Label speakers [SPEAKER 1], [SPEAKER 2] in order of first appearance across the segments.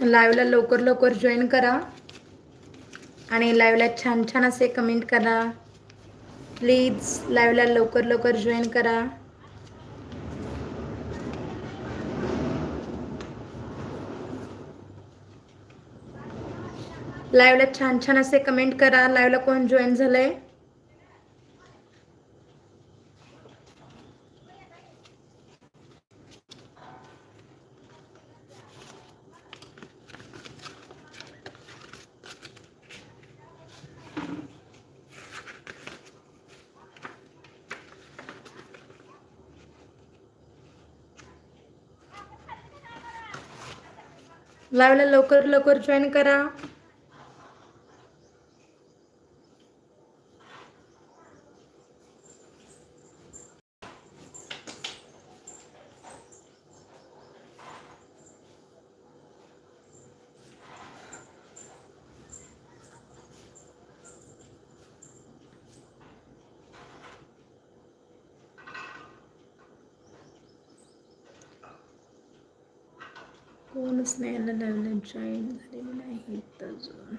[SPEAKER 1] लाईव्हला लवकर लवकर जॉईन करा. आणि लाईव्हला छान छान असे कमेंट करा. प्लीज लाईव्हला लवकर लवकर जॉईन करा. लाईव्हला छान छान असे कमेंट करा. लाईव्हला कोण जॉईन झालंय? लाईव्हला लवकर लवकर जॉईन करा. कोणच नाही याला लाईव्हला जॉईन झालेले नाहीत अजून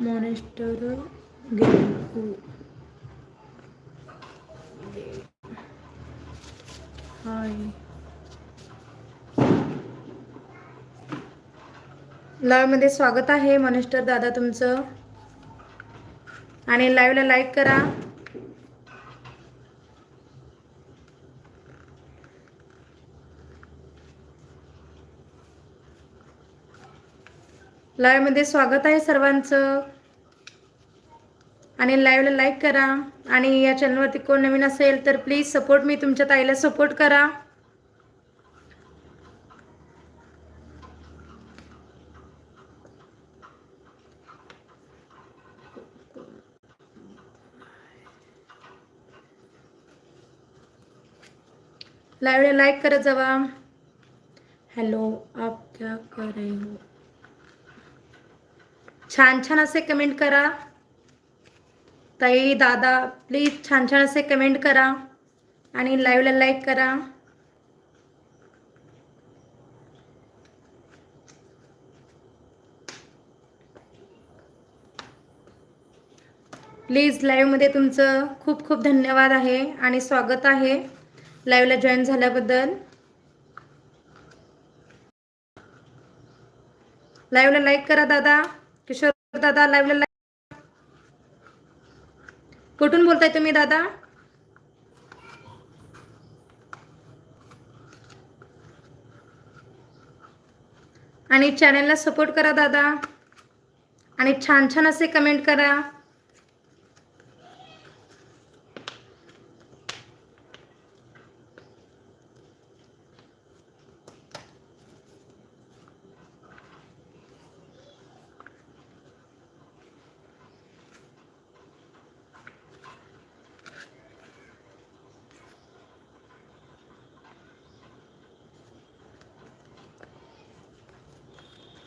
[SPEAKER 1] मॉनेस्टर गेलू हाय. लाईव्हमध्ये स्वागत आहे मॉनेस्टर दादा तुमचं. आणि लाईव्हला लाईक करा. लाईव्हमध्ये स्वागत आहे सर्वांचं. आणि लाईव्हला लाईक करा. आणि या चॅनलवरती कोण नवीन असेल तर प्लीज सपोर्ट मी तुमच्या ताईला सपोर्ट करा. लाईव्हला लाईक करत जावा. हॅलो आप क्या कर रहे हो? छान छान असे कमेंट करा. ताई दादा प्लीज छान छान असे कमेंट करा. आणि लाईव्हला लाईक करा. प्लीज लाईव्हमध्ये तुमचं खूप खूप धन्यवाद आहे आणि स्वागत आहे. लाईव्हला जॉईन झाल्याबद्दल. लाईव्हला लाईक करा दादा. दादा लाईव्हला कुठून बोलताय तुम्ही दादा? आणि चॅनलला सपोर्ट करा दादा. आणि छान छान असे कमेंट करा.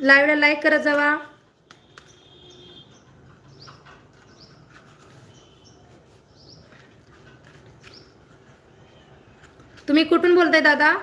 [SPEAKER 1] लाईव्हला लाईक करत जावा. तुम्ही कुठून बोलताय दादा?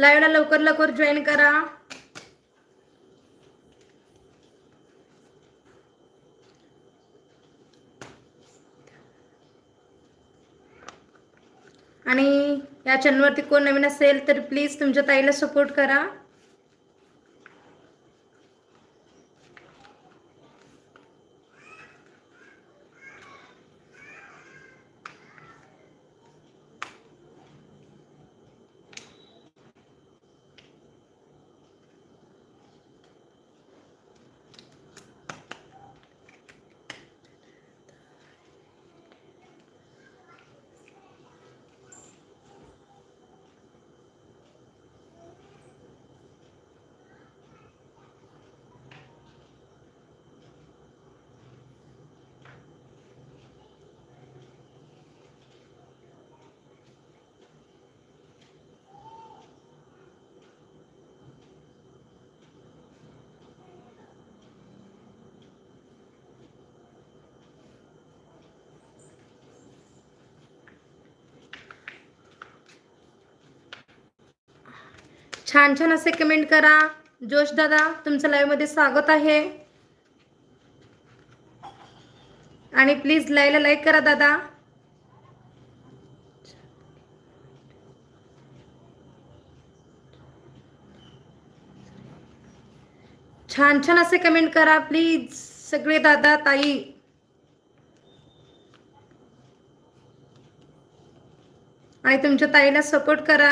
[SPEAKER 1] लाईव्हला लवकर लवकर जॉईन करा. आणि या चॅनलवरती कोण नवीन असेल तर प्लीज तुमच्या ताईला सपोर्ट करा. छान छान असे कमेंट करा. जोश दादा तुमचं लाईव्हमध्ये स्वागत आहे. आणि प्लीज लाईव्हला लाईक करा दादा. छान छान असे कमेंट करा प्लीज सगळे दादा ताई. आणि तुमच्या ताईला सपोर्ट करा.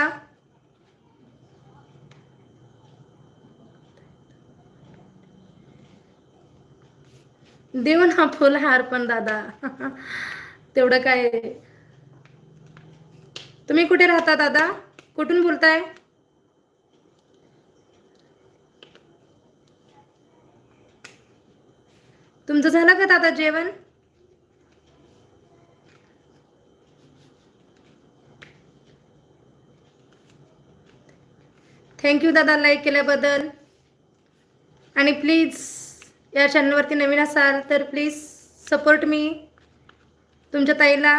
[SPEAKER 1] देऊ ना फुल हार पण दादा. तेवढं काय? तुम्ही कुठे राहता दादा? कुठून बोलताय? तुमचं झालं का दादा जेवण? थँक्यू दादा लाईक केल्याबद्दल. आणि प्लीज या चॅनलवरती नवीन असाल तर प्लीज सपोर्ट मी तुमच्या ताईला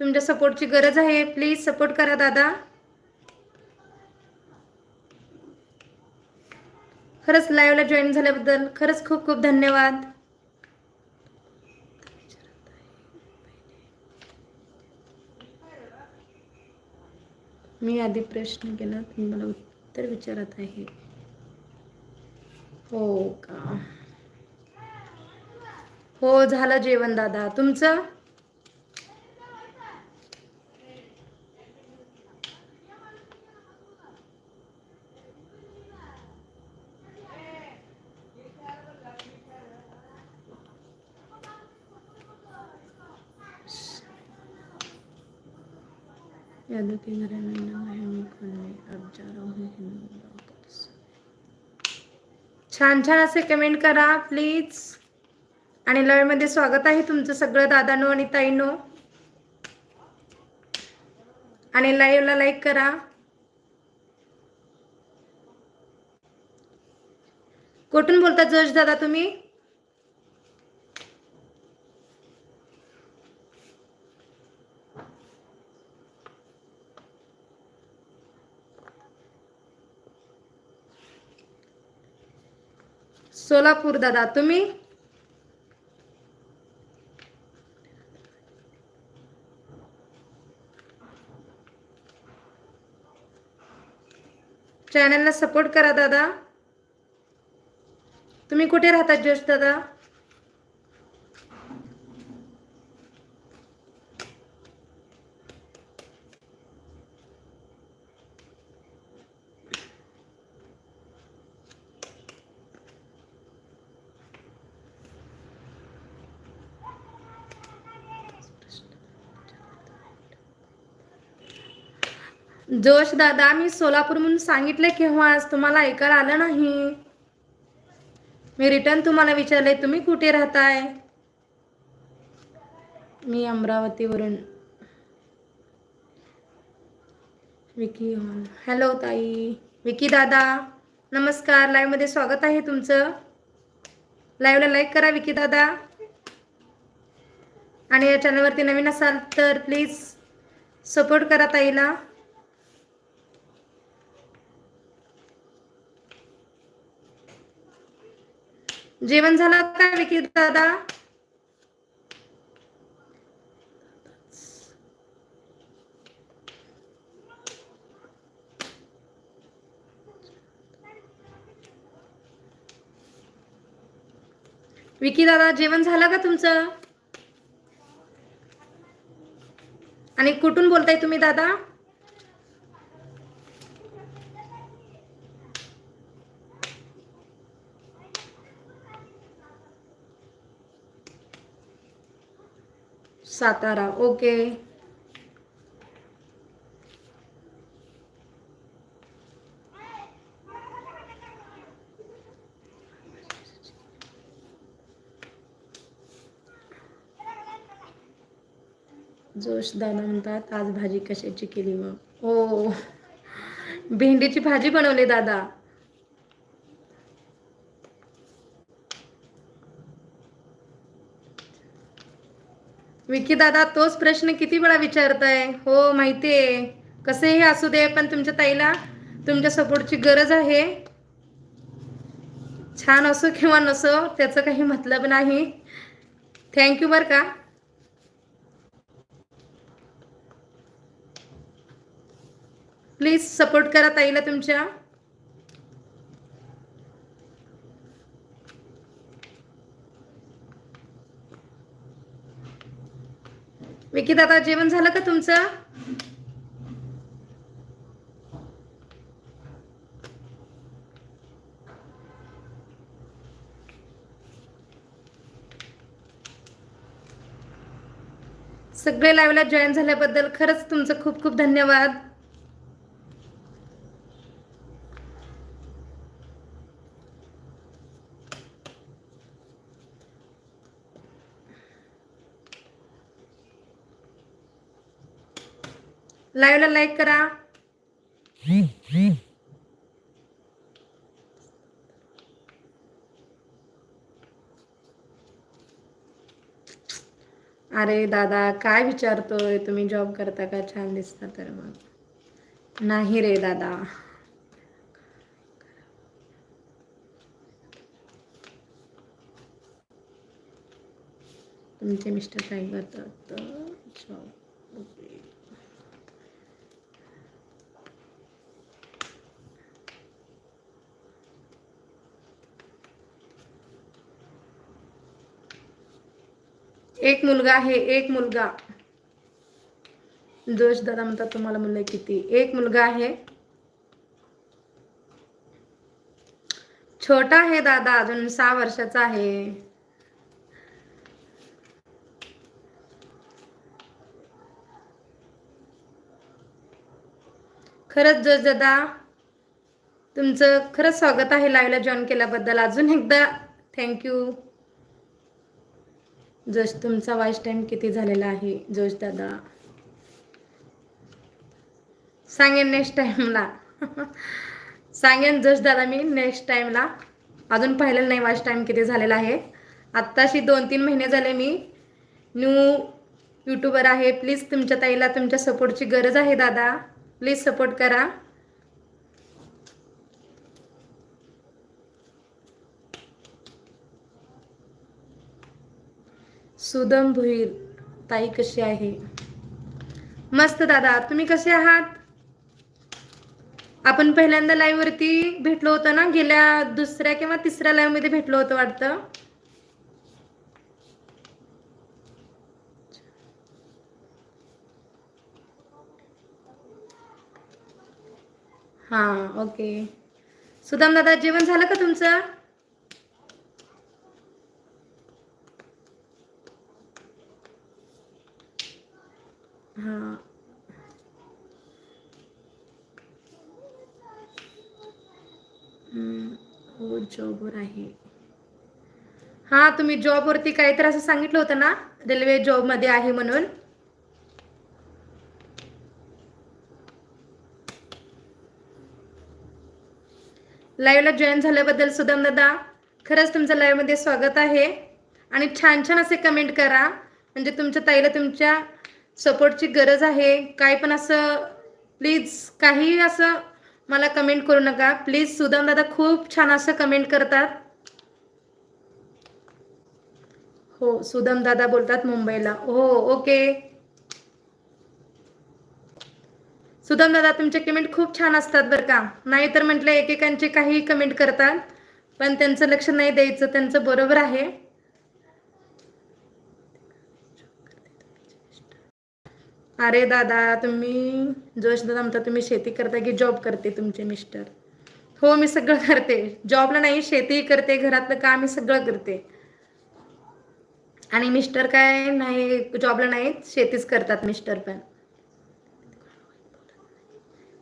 [SPEAKER 1] तुमच्या सपोर्टची गरज आहे. प्लीज सपोर्ट करा दादा. खरंच लाईव्हला जॉईन झाल्याबद्दल खरंच खूप खूप धन्यवाद. मी आधी प्रश्न केला तुम्ही मला उत्तर विचारत आहे. हो का? हो झालं जेवण दादा. तुमचं? यादव के घर में नाम मी खोलने अब जा रहा हूँ हिंदू छान छान असे कमेंट करा प्लीज आणि मध्ये स्वागत आहे तुमचं सगळं दादानो आणि ताईनो. आणि लाईव्हला लाईक करा. कुठून बोलता जज दादा तुम्ही? सोलापूर दादा तुम्ही? चॅनलला सपोर्ट करा दादा. तुम्ही कुठे राहतात जोश दादा? जोश दादा मी सोलापूर म्हणून सांगितलं केव्हाच हो, तुम्हाला ऐकायला आलं नाही. मी रिटर्न तुम्हाला विचारले तुम्ही कुठे राहताय? मी अमरावतीवरून. विकी हॅलो. ताई. विकी दादा नमस्कार. लाईव्हमध्ये स्वागत आहे तुमचं. लाईव्हला लाईक करा विकी दादा. आणि या चॅनलवरती नवीन असाल तर प्लीज सपोर्ट करा ताईला. जेवण झालं का विकी दादा? विकी दादा जेवण झालं का तुमचं? आणि कुठून बोलताय तुम्ही दादा? सातारा. ओके. जोश दादा म्हणतात आज भाजी कशाची केली मग? हो. भेंडीची भाजी बनवली दादा. विकी दादा तोच प्रश्न किती वेळा विचारताय? हो माहितीये. कसेही असू दे पण तुमच्या ताईला तुमच्या सपोर्टची गरज आहे. छान असो किंवा नसो त्याचं काही मतलब नाही. थँक्यू बरं का. प्लीज सपोर्ट करा ताईला तुमच्या. विकी दादा जेवण झालं का तुमचं? सगळे लाईव्हला जॉईन झाल्याबद्दल खरंच तुमचं खूप खूप धन्यवाद. लाईव्हला लाईक करा. अरे दादा काय विचारतोय? तुम्ही जॉब करता का? छान दिसता तर मग. नाही रे दादा. तुमचे मिस्टर काय करतात? जॉब ओके एक मुलगा आहे एक मुलगा. जोश दादा म्हणतात तुम्हाला मुलं किती. एक मुलगा आहे. छोटा आहे दादा अजून सहा वर्षाचा आहे. खरंच जोश दादा तुमचं खरंच स्वागत आहे लाईव्हला जॉईन केल्याबद्दल. अजून एकदा थँक्यू जोश तुमचा वॉइस टाईम किती झालेला आहे? जोश दादा. सांगेन नेक्स्ट टाईमला सांगेन जोश दादा मी नेक्स्ट टाईमला अजून पाहिलेलं नाही वॉच टाईम किती झालेला आहे. आत्ताशी दोन तीन महिने झाले मी न्यू यूट्यूबर आहे. प्लीज तुमच्या ताईला तुमच्या सपोर्टची गरज आहे दादा. प्लीज सपोर्ट करा. सुदम भुईर ताई कशी आहे? मस्त दादा तुम्ही कसे आहात? आपण पहिल्यांदा लाईव्ह वरती भेटलो होतो ना गेल्या दुसऱ्या किंवा तिसऱ्या लाईव्हमध्ये भेटलो होतो वाटतं. हा ओके सुदाम दादा जेवण झालं का तुमचं? हा. हो जॉबवर आहे. हा तुम्ही जॉबवरती काहीतरी असं सांगितलं होतं ना? रेल्वे जॉबमध्ये आहे म्हणून. लाईव्हला जॉईन झाल्याबद्दल सुदाम दादा खरंच तुमचं लाईव्हमध्ये स्वागत आहे. आणि छान छान असे कमेंट करा. म्हणजे तुमच्या ताईला तुमच्या सपोर्टची गरज आहे. काय पण असं प्लीज काही असं मला कमेंट करू नका. प्लीज सुदाम दादा खूप छान असं कमेंट करतात. हो सुदाम दादा बोलतात मुंबईला. हो ओके सुदाम दादा तुमचे कमेंट खूप छान असतात बरं का. नाही तर म्हटलं एकेकांचे काही कमेंट करतात. पण त्यांचं लक्ष नाही द्यायचं त्यांचं बरोबर आहे. अरे दादा तुम्ही जोश दादा म्हणता तुम्ही शेती करता की जॉब करते तुमचे मिस्टर हो मी सगळं करते. जॉबला नाही शेतीही करते घरातलं काम मी सगळं करते. आणि मिस्टर काय नाही जॉबला नाही शेतीच करतात मिस्टर पण.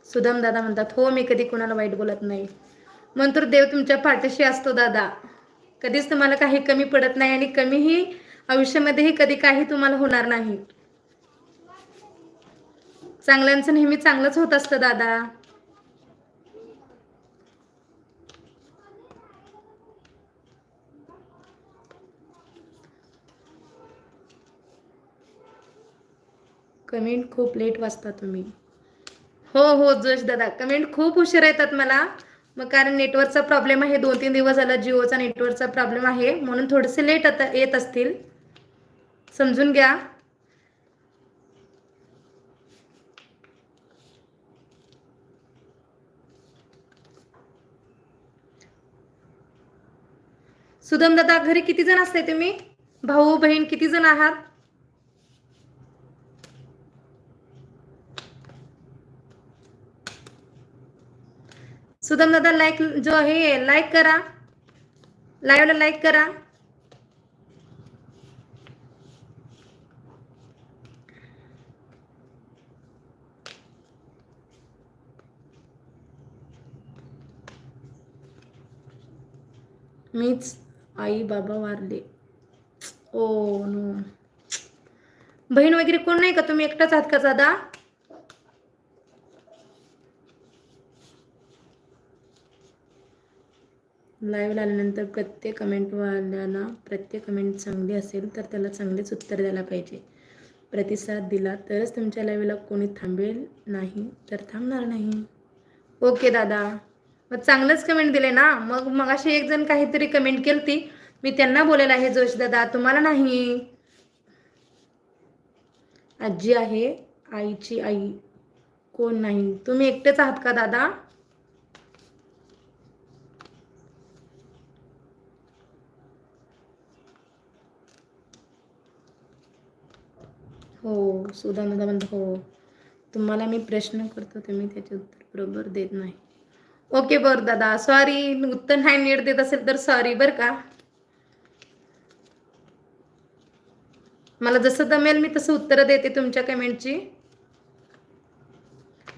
[SPEAKER 1] सुदम दादा म्हणतात हो मी कधी कुणाला वाईट बोलत नाही. म्हणून देव तुमच्या पाठीशी असतो दादा. कधीच तुम्हाला काही कमी पडत नाही आणि कमीही आयुष्यामध्येही कधी काही तुम्हाला होणार नाही. चांगल्यांचं नेहमी चांगलंच होत असतं दादा. कमेंट खूप लेट वाचता तुम्ही. हो हो जोश दादा. कमेंट खूप उशीर येतात मला. मग कारण नेटवर्कचा प्रॉब्लेम आहे दोन तीन दिवस झाला जिओचा नेटवर्कचा प्रॉब्लेम आहे म्हणून थोडेसे लेट आता येत असतील. समजून घ्या. सुदम दादा घरी किती जण असते तुम्ही? भाऊ बहीण किती जण आहात? सुदम दादा लाईक जो आहे लाईक करा. लाईव्हला लाईक करा. मीच आई बाबा वारले. Oh no. बहीण वगैरे कोण नाही का? तुम्ही एकटाच आहात का दादा? लाईव्ह आल्यानंतर प्रत्येक कमेंटवाल्याला प्रत्येक कमेंट चांगली असेल तर त्याला चांगलेच उत्तर द्यायला पाहिजे. प्रतिसाद दिला तरच तुमच्या लाईव्हला कोणी थांबेल नाही तर थांबणार नाही. ओके दादा. मग चांगलंच कमेंट दिले ना. मग मग अशी एक जण काहीतरी कमेंट केली ती मी त्यांना बोलायला आहे जोशीदादा तुम्हाला नाही. आजी आहे आईची आई. कोण नाही? तुम्ही एकटेच आहात का दादा? हो सुधानदा म्हणतो हो. तुम्हाला मी प्रश्न करतो तुम्ही त्याचे उत्तर बरोबर देत नाही. ओके बर दादा. सॉरी उत्तर नाही नीट देत असेल तर सॉरी बरं का. मला जसं जमेल मी तसं उत्तरं देते तुमच्या कमेंटची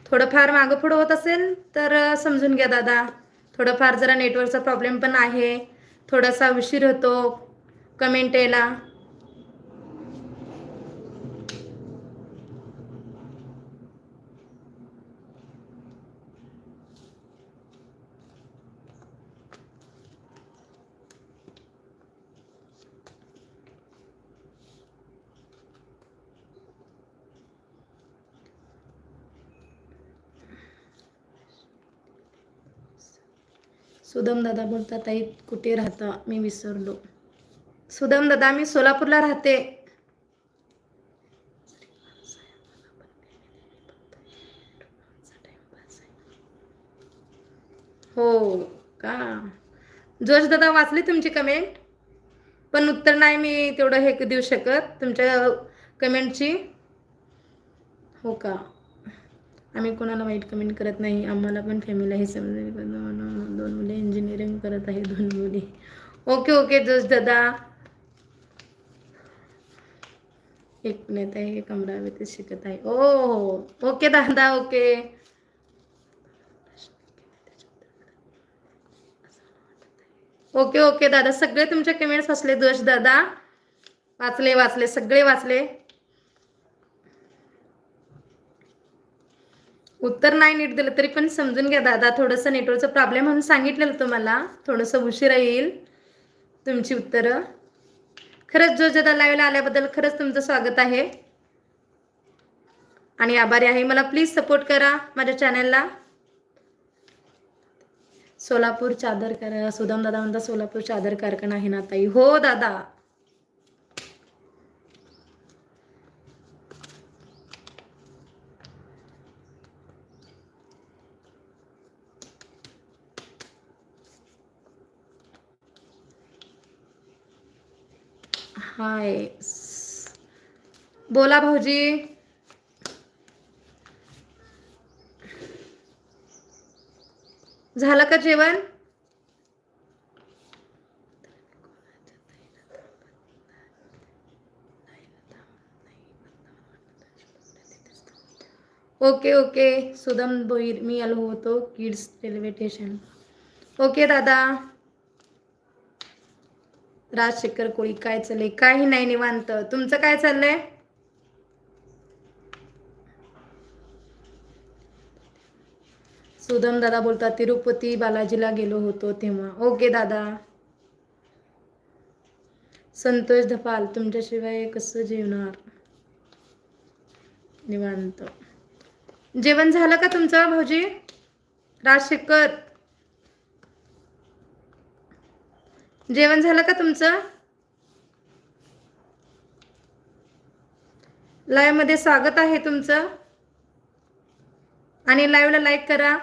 [SPEAKER 1] थोडंफार मागं पुढं होत असेल तर समजून घ्या दादा. थोडंफार जरा नेटवर्कचा प्रॉब्लेम पण आहे. थोडासा उशीर होतो कमेंट यायला. सुदम दादा बोलतात ताई कुठे राहता? मी विसरलो. सुदम दादा मी सोलापूरला राहते. हो का? जोश दादा वाचली तुमची कमेंट? पण उत्तर नाही मी तेवढं हे देऊ शकत तुमच्या कमेंटची. हो का? आम्ही कोणाला वाईट कमेंट करत नाही. आम्हाला पण फॅमिली आहे. समजेल दोन मुले इंजिनिअरिंग करत आहे दोन मुली. ओके ओके जोश दादा. एक पुण्यात आहे एक अमरावतीत शिकत आहे. ओ हो ओके दादा ओके ओके ओके दादा. सगळे तुमचे कमेंट्स वाचले जोश दादा. वाचले वाचले सगळे वाचले. उत्तर नाही नीट दिलं तरी पण समजून घ्या दादा. थोडंसं नेटवर्कचं प्रॉब्लेम म्हणून सांगितलेलं तुम्हाला. थोडंसं उशिरा येईल तुमची उत्तरं. खरंच जो जदा लाईव्हला आल्याबद्दल खरंच तुमचं स्वागत आहे. आणि आभारी आहे. मला प्लीज सपोर्ट करा माझ्या चॅनलला सोलापूर चादर कार. सुदाम दादा म्हणता सोलापूर चादर कारखाना आहे ना ताई. हो दादा हाय बोला भाऊजी. झालं का जेवण? Okay okay. सुदम भोईर मी आलो होतो किड्स रेल्वे स्टेशन. ओके दादा. राजशेखर कोळी काय चाललंय? काही नाही निवांत. तुमचं काय चाललंय? सुदम दादा बोलतात तिरुपती बालाजीला गेलो होतो तेव्हा. ओके दादा. संतोष धपाल तुमच्याशिवाय कसं जेवणार? निवांत. जेवण झालं का तुमचं भाऊजी? राजशेखर. जेवण झालं का तुमचं? लाईव्हमध्ये स्वागत आहे तुमचं. आणि लाईव्हला लाईक करा.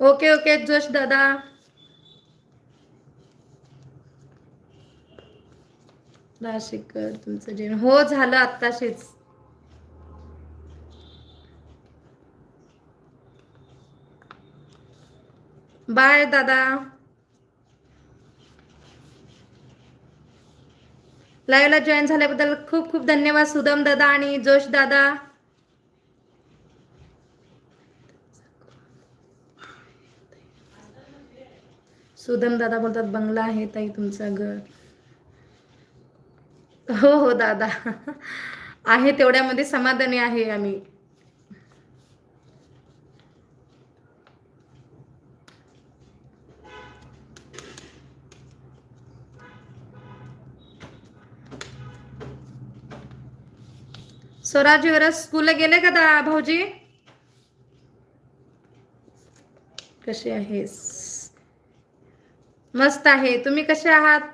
[SPEAKER 1] ओके ओके जोश दादा. नाशिककर तुमचं जेवण. हो झालं आत्ताशीच. बाय दादा. लाईव्हला जॉईन झाल्याबद्दल खूप खूप धन्यवाद सुदम दादा आणि जोश दादा. सुदन दादा बोलतात बंगला आहे ताई तुमचं घर. हो हो दादा. आहे तेवढ्यामध्ये समाधानी आहे आम्ही. स्वराज युवराज स्कूलला गेले का दा भाऊजी? कसे आहेस? मस्त आहे. तुम्ही कसे आहात?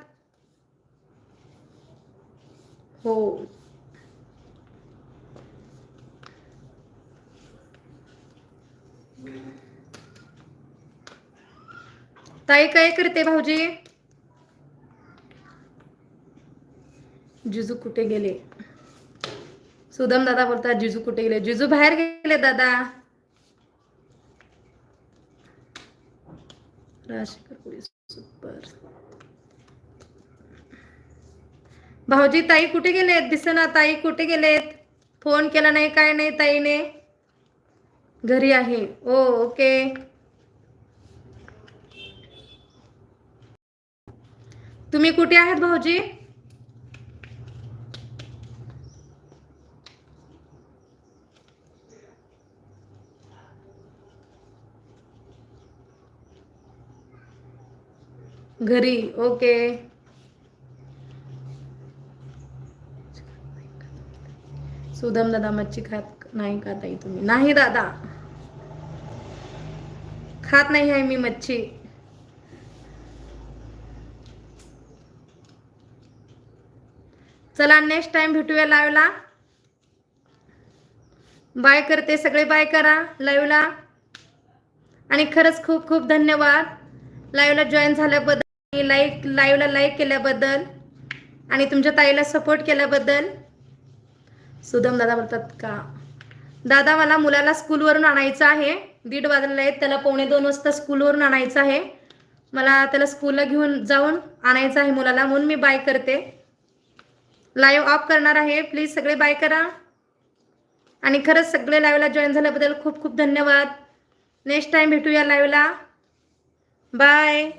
[SPEAKER 1] हो. ताई काय करते भाऊजी? जिजू कुठे गेले? सुदम दादा बोलतात जिजू कुठे गेले? जिजू बाहेर गेले दादा. राजशेखर पोलीस. सुपर. भाऊजी ताई कुठे गेलेत? दिसना ताई कुठे गेलेत? फोन केला नाही काय नाही ताईने? घरी आहे. Oh okay. तुम्ही कुठे आहात भाऊजी? घरी ओके. सुदम दादा मच्छी खात नाही का ताई तुम्ही? नाही दादा. खात नाही आहे मी मच्छी. चला नेक्स्ट टाइम भेटूया लाईव्हला बाय करते सगळे बाय करा लाईव्हला आणि खरंच खूप खूप धन्यवाद. लाईव्हला जॉईन झाल्याबद्दल. आणि लाईक लाईव्हला लाईक केल्याबद्दल आणि तुमच्या ताईला सपोर्ट केल्याबद्दल. सुदम दादा बोलतात का? दादा मला मुलाला स्कूलवरून आणायचं आहे. दीड वाजलेला आहे. त्याला पावणे दोन वाजता स्कूलवरून आणायचं आहे. मला त्याला स्कूलला घेऊन जाऊन आणायचं आहे मुलाला. म्हणून मी बाय करते. लाईव्ह ऑफ करणार आहे. प्लीज सगळे बाय करा. आणि खरंच सगळे लाईव्हला जॉईन झाल्याबद्दल खूप खूप धन्यवाद. नेक्स्ट टाइम भेटूया लाईव्हला बाय